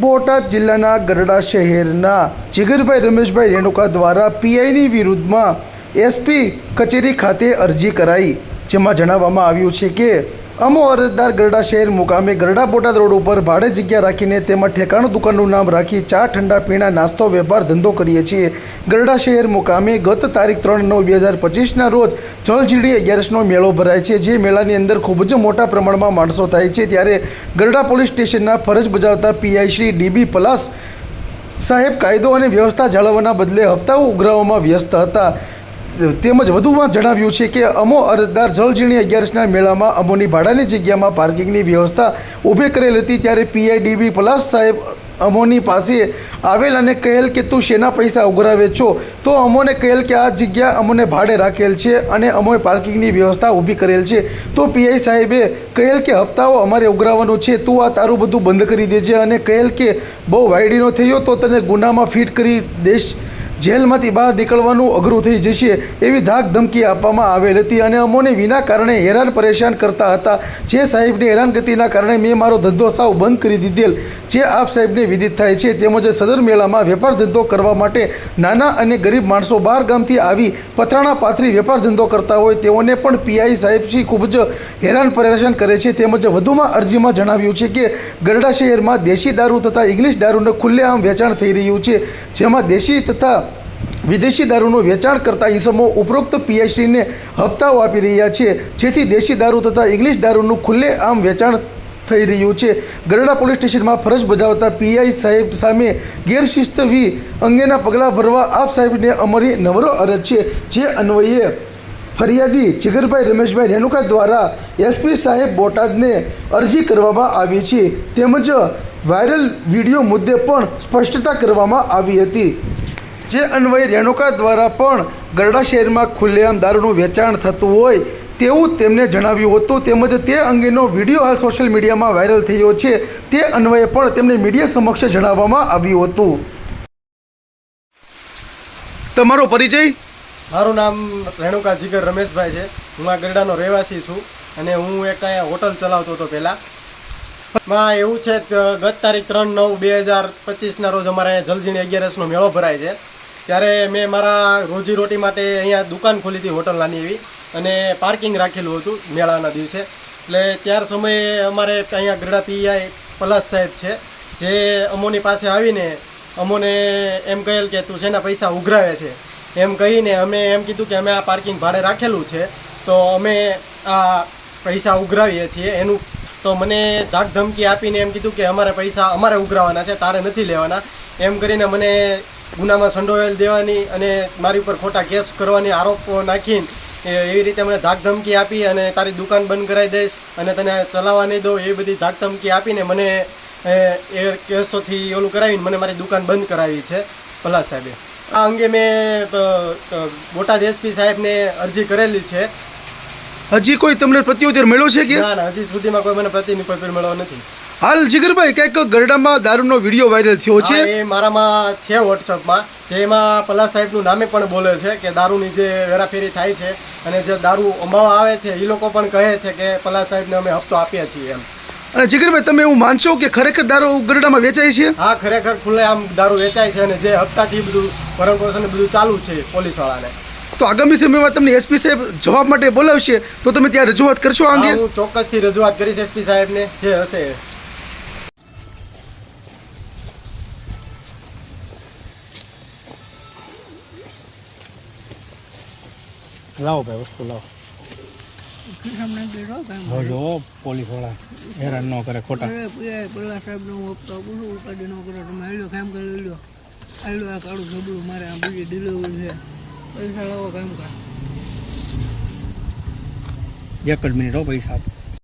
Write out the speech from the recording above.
બોટાદ જિલ્લાના ગરડા શહેરના જીગરભાઈ રમેશભાઈ રેણુકા દ્વારા પીઆઈની વિરુદ્ધમાં એસપી કચેરી ખાતે અરજી કરાઈ, જેમાં જણાવવામાં આવ્યું છે કે અમો અરજદાર ગરડા શહેર મુકામે ગરડા બોટાદ રોડ ઉપર ભાડે જગ્યા રાખીને તેમાં ઠેકાણું દુકાનનું નામ રાખી ચા, ઠંડા પીણા, નાસ્તો, વેપાર ધંધો કરીએ છીએ. ગરડા શહેર મુકામે ગત તારીખ ત્રણ નવ બે હજાર પચીસના રોજ જળઝીડી અગિયારસનો મેળો ભરાય છે, જે મેળાની અંદર ખૂબ જ મોટા પ્રમાણમાં માણસો થાય છે. ત્યારે ગરડા પોલીસ સ્ટેશનના ફરજ બજાવતા પીઆઈ શ્રી ડીબી પલાસ સાહેબ કાયદો અને વ્યવસ્થા જાળવવાના બદલે હપ્તાઓ ઉઘરાવવામાં વ્યસ્ત હતા. તેમજ વધુમાં જણાવ્યું છે કે અમો અરજદાર જળજીણી અગિયારસના મેળામાં અમોની ભાડાની જગ્યામાં પાર્કિંગની વ્યવસ્થા ઊભી કરેલ હતી ત્યારે પીઆઈડીબી પલાસ સાહેબ અમોની પાસે આવેલ અને કહેલ કે તું શેના પૈસા ઉઘરાવે છો? તો અમોને કહેલ કે આ જગ્યા અમોને ભાડે રાખેલ છે અને અમોએ પાર્કિંગની વ્યવસ્થા ઊભી કરેલ છે. તો પીઆઈ સાહેબે કહેલ કે હપ્તાઓ અમારે ઉઘરાવાનો છે, તું આ તારું બધું બંધ કરી દેજે અને કહેલ કે બહુ વાયડીનો થયો તો તને ગુનામાં ફિટ કરી દેશ જેલમાંથી બહાર નીકળવાનું અઘરું થઈ જશે એવી ધાક ધમકી આપવામાં આવેલ હતી અને અમોને વિના કારણે હેરાન પરેશાન કરતા હતા. જે સાહેબની હેરાનગતિના કારણે મેં મારો ધંધો સાવ બંધ કરી દીધેલ. જે આપ સાહેબને વિદિત થાય છે તેમજ સદર મેળામાં વેપાર ધંધો કરવા માટે નાના અને ગરીબ માણસો બહાર ગામથી આવી પથરાણા પાથરી વેપાર ધંધો કરતા હોય તેઓને પણ પીઆઈ સાહેબશ્રી ખૂબ જ હેરાન પરેશાન કરે છે. તેમજ વધુમાં અરજીમાં જણાવ્યું છે કે ગરડા શહેરમાં દેશી દારૂ તથા ઇંગ્લિશ દારૂનું ખુલ્લેઆમ વેચાણ થઈ રહ્યું છે, જેમાં દેશી તથા વિદેશી દારૂનું વેચાણ કરતા ઈસમો ઉપરોક્ત પીએચડીને હપ્તાઓ આપી રહ્યા છે. જેથી દેશી દારૂ તથા ઇંગ્લિશ દારૂનું ખુલ્લે આમ વેચાણ થઈ રહ્યું છે. ગરડા પોલીસ સ્ટેશનમાં ફરજ બજાવતા પીઆઈ સાહેબ સામે ગેરશિસ્તવી અંગેના પગલાં ભરવા આપ સાહેબને અમારી નવરો અરજ છે. જે અન્વયે ફરિયાદી જીગરભાઈ રમેશભાઈ રેણુકા દ્વારા એસપી સાહેબ બોટાદને અરજી કરવામાં આવી છે. તેમજ વાયરલ વીડિયો મુદ્દે પણ સ્પષ્ટતા કરવામાં આવી હતી. જે અન્વયે રેણુકા દ્વારા પણ ગરડા શહેરમાં ખુલ્લેઆમ દારૂનું વેચાણ થતું હોય તેવું તેમને જણાવ્યું હતું. તેમજ તે અંગેનો વીડિયો હાલ સોશિયલ મીડિયામાં વાયરલ થયો છે. તે અન્વયે પણ તેમને મીડિયા સમક્ષ જણાવવામાં આવ્યું હતું. તમારો પરિચય? મારું નામ રેણુકા જીગર રમેશભાઈ છે. હું આ ગરડાનો રહેવાસી છું અને હું એક અહીંયા હોટલ ચલાવતો હતો પહેલાં. માં એવું છે ગત તારીખ ત્રણ નવ બે હજાર પચીસના રોજ અમારે અહીંયા જલજીણી અગિયારસનો મેળો ભરાય છે. ત્યારે મેં મારા રોજીરોટી માટે અહીંયા દુકાન ખોલી હતી હોટલ નાની એવી. અને પાર્કિંગ રાખેલું હતું મેળાના દિવસે. એટલે ત્યાર સમયે અમારે અહીંયા ગરડા પીઆઈ પલાસ સાહેબ છે, જે અમોની પાસે આવીને અમોને એમ કહેલ કે તું શેના પૈસા ઉઘરાવે છે, એમ કહીને અમે એમ કીધું કે અમે આ પાર્કિંગ ભાડે રાખેલું છે, તો અમે આ પૈસા ઉઘરાવીએ છીએ. એનું તો મને ધાક ધમકી આપીને એમ કીધું કે અમારે પૈસા અમારે ઉઘરાવાના છે, તારે નથી લેવાના. એમ કરીને મને ગુનામાં સંડોવાયેલ દેવાની અને મારી ઉપર ખોટા કેસ કરવાની આરોપો નાખીને એવી રીતે મને ધાક ધમકી આપી અને તારી દુકાન બંધ કરાવી દઈશ અને તને ચલાવવા નહીં દઉં એવી બધી ધાકધમકી આપીને મને એ કેસોથી ઓલું કરાવીને મને મારી દુકાન બંધ કરાવી છે પલાસ સાહેબે. આ અંગે મેં બોટાદ એસપી સાહેબને અરજી કરેલી છે. હજી કોઈ તમને પ્રત્યુત્તર મળ્યો છે કે? ના ના હજી સુધીમાં કોઈ મને પ્રતિનિધિ મળ્યો નથી. હાલ જીગરભાઈ કંઈક ગરડામાં દારૂનો વીડિયો વાયરલ થયો છે? એ મારામાં છે વોટ્સઅપમાં જેમાં પલા સાહેબનું નામે પણ બોલે છે કે દારૂની જે વેરાફેરી થાય છે અને જે દારૂ અમાવા આવે છે એ લોકો પણ કહે છે કે પલા સાહેબને અમે હપ્તો આપીએ છીએ એમ. અને જીગરભાઈ તમે એવું માનશો કે ખરેખર દારૂ ગરડામાં વેચાય છે? હા ખરેખર ખુલ્લે આમ દારૂ વેચાય છે અને જે હપ્તાથી બધું ભરણ પોષણ બધું ચાલુ છે પોલીસવાળાને. તો આગામી સમયમાં તમને એસપી સાહેબ જવાબ માટે બોલાવશે તો તમે ત્યાં રજૂઆત કરશો આ અંગે? હું ચોક્કસથી રજૂઆત કરીશ એસપી સાહેબને જે હશે લાવો ભાઈ વસ્તુ લાવો. જો પોલીસવાળા હેરાન ન કરે ખોટા. પેલા સાહેબ નો હપ્તો પૂછું ઉપાડી ન કરો તમે હાલ્યો કામ કરી લઈ લો હાલ્યો આ કાળું ઝબડું મારે આ બીજી ડિલિવરી છે. પૈસા લાવો કામ કર. એક જ મિનિટ હો પૈસા